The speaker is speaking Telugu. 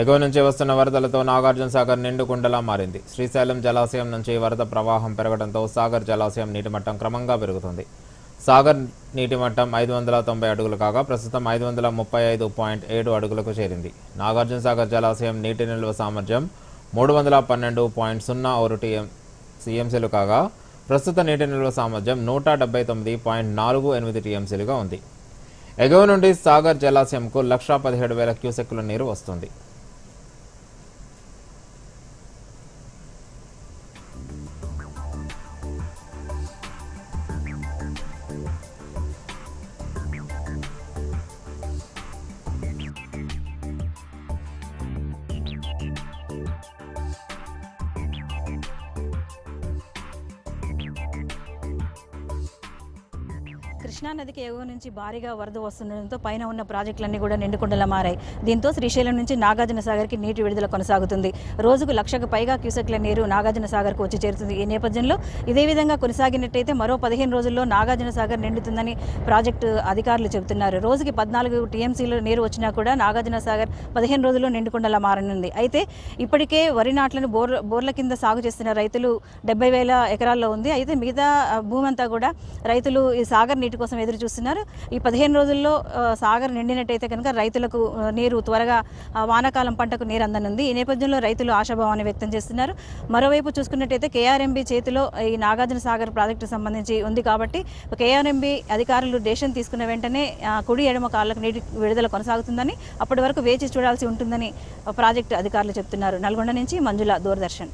ఎగువ నుంచి వస్తున్న వరదలతో నాగార్జున సాగర్ నిండుకుండలా మారింది. శ్రీశైలం జలాశయం నుంచి వరద ప్రవాహం పెరగడంతో సాగర్ జలాశయం నీటి మట్టం క్రమంగా పెరుగుతుంది. సాగర్ నీటి మట్టం ఐదు వందల తొంభై అడుగులు కాగా ప్రస్తుతం ఐదు వందల ముప్పై ఐదు పాయింట్ ఏడు అడుగులకు చేరింది. నాగార్జున సాగర్ జలాశయం నీటి నిల్వ సామర్థ్యం మూడు వందల పన్నెండు పాయింట్ సున్నా ఒకరు టీఎం టీఎంసీలు కాగా ప్రస్తుత నీటి నిల్వ సామర్థ్యం నూట డెబ్బై తొమ్మిది పాయింట్ నాలుగు ఎనిమిది టీఎంసీలుగా ఉంది. ఎగువ నుండి సాగర్ జలాశయంకు లక్షా పదిహేడు వేల క్యూసెక్కుల నీరు వస్తుంది. కృష్ణానదికి ఎగువ నుంచి భారీగా వరద వస్తుండడంతో పైన ఉన్న ప్రాజెక్టులన్నీ కూడా నిండుకుండలా మారాయి. దీంతో శ్రీశైలం నుంచి నాగార్జున సాగర్కి నీటి విడుదల కొనసాగుతుంది. రోజుకు లక్షకు పైగా క్యూసెక్ల నీరు నాగార్జున సాగర్కు వచ్చి చేరుతుంది. ఈ నేపథ్యంలో ఇదే విధంగా కొనసాగినట్టయితే మరో పదిహేను రోజుల్లో నాగార్జున సాగర్ నిండుతుందని ప్రాజెక్టు అధికారులు చెబుతున్నారు. రోజుకి పద్నాలుగు టీఎంసీలు నీరు వచ్చినా కూడా నాగార్జున సాగర్ పదిహేను రోజుల్లో నిండుకుండలా మారనుంది. అయితే ఇప్పటికే వరి నాట్లను బోర్ బోర్ల కింద సాగు చేస్తున్న రైతులు డెబ్బై వేల ఎకరాల్లో ఉంది. అయితే మిగతా భూమంతా కూడా రైతులు ఈ సాగర్ నీటి కోసం ఎదురు చూస్తున్నారు. ఈ పదిహేను రోజుల్లో సాగర్ నిండినట్టయితే కనుక రైతులకు నీరు త్వరగా వానాకాలం పంటకు నీరు అందనుంది. ఈ నేపథ్యంలో రైతులు ఆశాభావాన్ని వ్యక్తం చేస్తున్నారు. మరోవైపు చూసుకున్నట్టయితే కేఆర్ఎంబి చేతిలో ఈ నాగార్జున సాగర్ ప్రాజెక్టు సంబంధించి ఉంది కాబట్టి కేఆర్ఎంబి అధికారులు డేషన్ తీసుకున్న వెంటనే కుడి ఎడమ కాళ్ళకు నీటి విడుదల కొనసాగుతుందని అప్పటి వరకు వేచి చూడాల్సి ఉంటుందని ప్రాజెక్టు అధికారులు చెప్తున్నారు. నల్గొండ నుంచి మంజుల దూరదర్శన్.